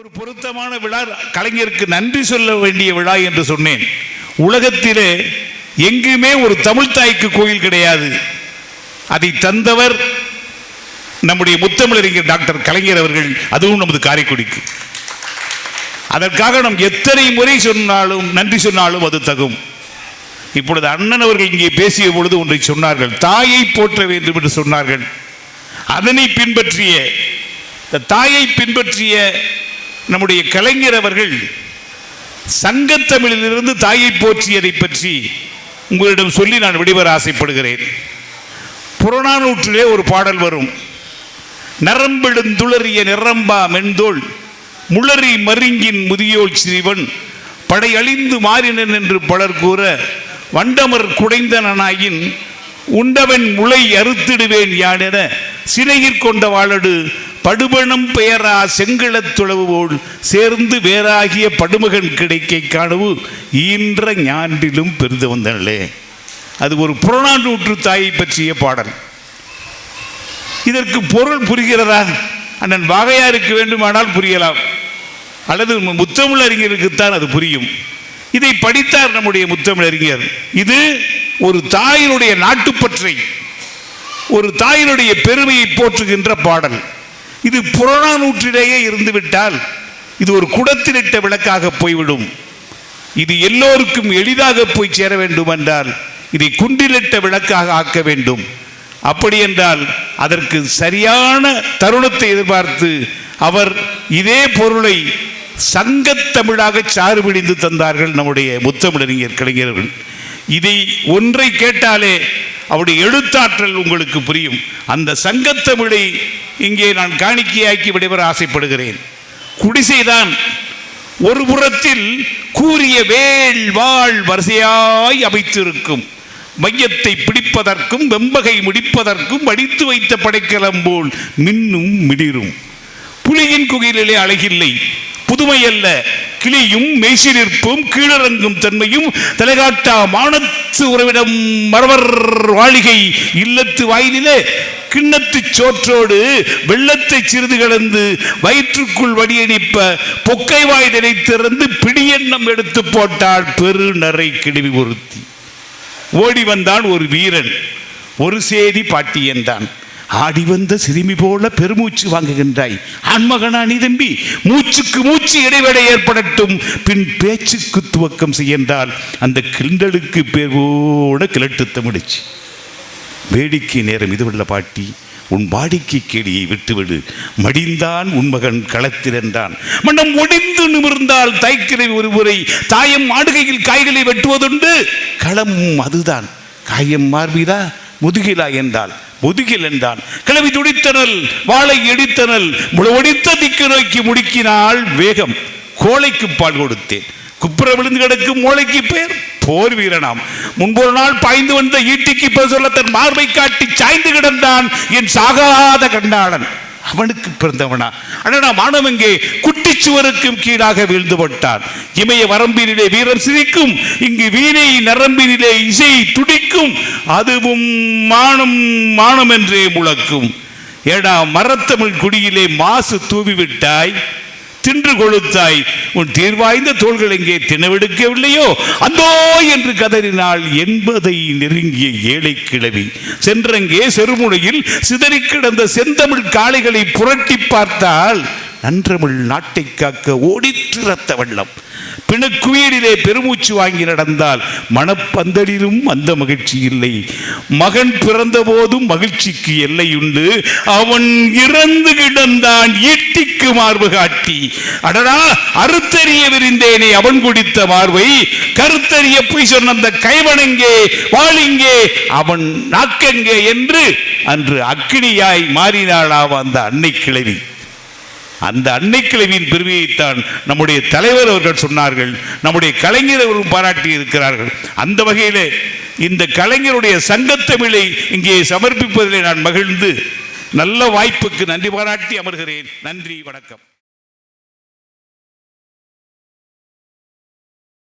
ஒரு பொருத்தமான விழா. கலைஞருக்கு நன்றி சொல்ல வேண்டிய விழா என்று சொன்னேன். உலகத்திலே எங்குமே ஒரு தமிழ் தாய்க்கு கோயில் கிடையாது. அதை தந்தவர் நம்முடைய முத்தமிழறிஞர் டாக்டர் கலைஞர் அவர்கள் அதுவும் நமது காரைக்குடிக்கு. அதற்காக நாம் எத்தனை முறை சொன்னாலும் நன்றி சொன்னாலும் அது தகும். இப்பொழுது அண்ணன் அவர்கள் இங்கே பேசிய பொழுது ஒன்றை சொன்னார்கள் தாயை போற்ற வேண்டும் என்று சொன்னார்கள். அதனை பின்பற்றிய இந்த தாயை பின்பற்றிய நம்முடைய கலைஞர் அவர்கள் சங்கத்தமிழிலிருந்து தாயை போற்றியதை பற்றி உங்களிடம் சொல்லி நான் விடைபெற ஆசைப்படுகிறேன். புறநானூற்றிலே ஒரு பாடல் வரும். நரம்பெடுந்துளறிய நிரம்பா மென்தோள் முளறி மருங்கின் முதியோள் சிறிவன் படையழிந்து மாறினன் என்று பலர் கூற வண்டமர் குடைந்தனாயின் உண்டவன் முளை அறுத்திடுவேன் யானென சிறையிற் கொண்ட வாழடு படுபணம் பெயரா செங்கிழத் துளவு போல் சேர்ந்து வேறாகிய படுமகன் கிடைக்கை காணவு ஈன்ற ஞான்றிலும் பெருந்து வந்தனே அது ஒரு புறநானூற்று தாயை பற்றிய பாடல். இதற்கு பொருள் புரிகிறதா அண்ணன் வாகையாருக்கு வேண்டுமானால் புரியலாம். அல்லது முத்தமிழ் அறிஞருக்குத்தான் அது புரியும். இதை படித்தார் நம்முடைய முத்தமிழ் அறிஞர் இது ஒரு தாயினுடைய நாட்டுப்பற்றை ஒரு தாயினுடைய பெருமையை போற்றுகின்ற பாடல். இது புறநானூற்றிலேயே இருந்துவிட்டால் இது ஒரு குடத்திலிட்ட விளக்காக போய்விடும். இது எல்லோருக்கும் எளிதாக போய் சேர வேண்டும் என்றால் இதை குண்டிலிட்ட விளக்காக ஆக்க வேண்டும். அப்படி என்றால் அதற்கு சரியான தருணத்தை எதிர்பார்த்து அவர் இதே பொருளை சங்கத்தமிழாக சாறுபிடிந்து தந்தார்கள் நம்முடைய முத்தமிழறிஞர் கலைஞர்கள். இதை ஒன்றை கேட்டாலே அவருடைய எழுத்தாற்றல் உங்களுக்கு புரியும். அந்த சங்கத்தமிழை இங்கே நான் காணிக்கையாக்கி விடைபெற ஆசைப்படுகிறேன். குடிசைதான் ஒரு புறத்தில் கூறிய வேள் வாழ் வரிசையாய் அமைத்திருக்கும். மையத்தை பிடிப்பதற்கும் வெம்பகை முடிப்பதற்கும் வடித்து வைத்த படைக்கலம் போல் மின்னும் மிடிரும். புலியின் குகையிலே அழகில்லை. புதுமை அல்ல. கிளியும் மெய்சிலிருப்பும் கீழறங்கும் தன்மையும் தலைகாட்டா மானத்து உறவிடம் மரவர் வாழிகை இல்லத்து வாயிலே கிண்ணத்து சோற்றோடு வெள்ளத்தை சிறிது கலந்து வயிற்றுக்குள் வடியணிப்ப பொக்கை வாய் திறந்து பிடியெண்ணம் எடுத்து போட்டாள் பெரு நரை கிடுவி ஒருத்தி. ஓடி வந்தான் ஒரு வீரன். ஒரு சேதி பாட்டி என்றான். ஆடி வந்த சிறுமி போல பெருமூச்சு வாங்குகின்றாய். ஆண்மகனா நீ தம்பி? மூச்சுக்கு மூச்சு இடைவெளி ஏற்படட்டும். பின் பேச்சுக்கு துவக்கம் செய்யென்றால் அந்த கிண்டலுக்கு பேர் கூட கிளட்டு தமிழிச்சு. வேடிக்கை நேரம் இதுவல்ல பாட்டி. உன் வாடிக்கை கேடியை விட்டுவிடு. மடிந்தான் உன் மகன் களத்திறந்தான் மனம் ஒடிந்து நிமிர்ந்தால் தைக்கிறை ஒருமுறை தாயம் மாடுகையில் காய்களை வெட்டுவதுண்டு. களம் அதுதான். காயம் மார்பிதா முதுகிலா என்றால் முதுகில் என்றான். கிளவி துடித்தனல் வாளை எடித்தனல் முழுவடித்த திக்கு நோக்கி முடுக்கினால் வேகம். கோழைக்கு பால் கொடுத்தேன். குப்புற விழுந்து கிடக்கும் மூளைக்கு பெயர் போர் வீரனாம். முன்பொரு நாள் பாய்ந்து வந்த ஈட்டிக்கு இப்ப சொல்ல தன் மார்பை காட்டி சாய்ந்து கிடந்தான் என் சாகாத கண்டாளன். அவனுக்கு பிறந்தவனா. அடடா குட்டி குட்டிச்சுவருக்கும் கீழாக வீழ்ந்து பட்டான். இமய வரம்பினிலே வீரம் சிரிக்கும் இங்கு வீணை நரம்பினிலே இசை துடிக்கும் அதுவும் மானம் மானம் என்றே முழக்கும். ஏடா மரத்தமிழ் குடியிலே மாசு தூவி விட்டாய்? தின்று கொழுத்தாய். உன் தீர்வாய்ந்த தோள்கள் எங்கே தினவெடுக்கவில்லையோ அந்தோ என்று கதறினாள் என்பதை நெருங்கிய ஏழை கிழவி. சென்றங்கே செருமுனையில் சிதறி கிடந்த செந்தமிழ் காளைகளை புரட்டி பார்த்தால் நன்றமிழ் நாட்டை காக்க ஓடிற்று ரத்த வெள்ளம் பிணக்குயிரிலே பெருமூச்சு வாங்கி நடந்தால் மனப்பந்தலிலும் அந்த மகிழ்ச்சி இல்லை. மகன் பிறந்த போதும் மகிழ்ச்சிக்கு எல்லை உண்டு. அவன் இறந்து கிடந்தான் ஈட்டிக்கு மார்பு காட்டி. அடடா அறுத்தறிய விரிந்தேனே அவன் குடித்த மார்பை. கருத்தறிய போய் சொன்ன அந்த கைவனங்கே வாழிங்கே அவன் நாக்கங்கே? என்று அன்று அக்கினியாய் மாறினாளாவ அந்த அன்னை கிழவி. அந்த அன்னை பெருமையைத்தான் நம்முடைய தலைவர் அவர்கள் சொன்னார்கள். நம்முடைய கலைஞர் அவர்கள் பாராட்டி இருக்கிறார்கள். அந்த வகையிலே இந்த கலைஞருடைய சங்கத்தமிழை இங்கே சமர்ப்பிப்பதிலே நான் மகிழ்ந்து நல்ல வாய்ப்புக்கு நன்றி பாராட்டி அமர்கிறேன். நன்றி வணக்கம்.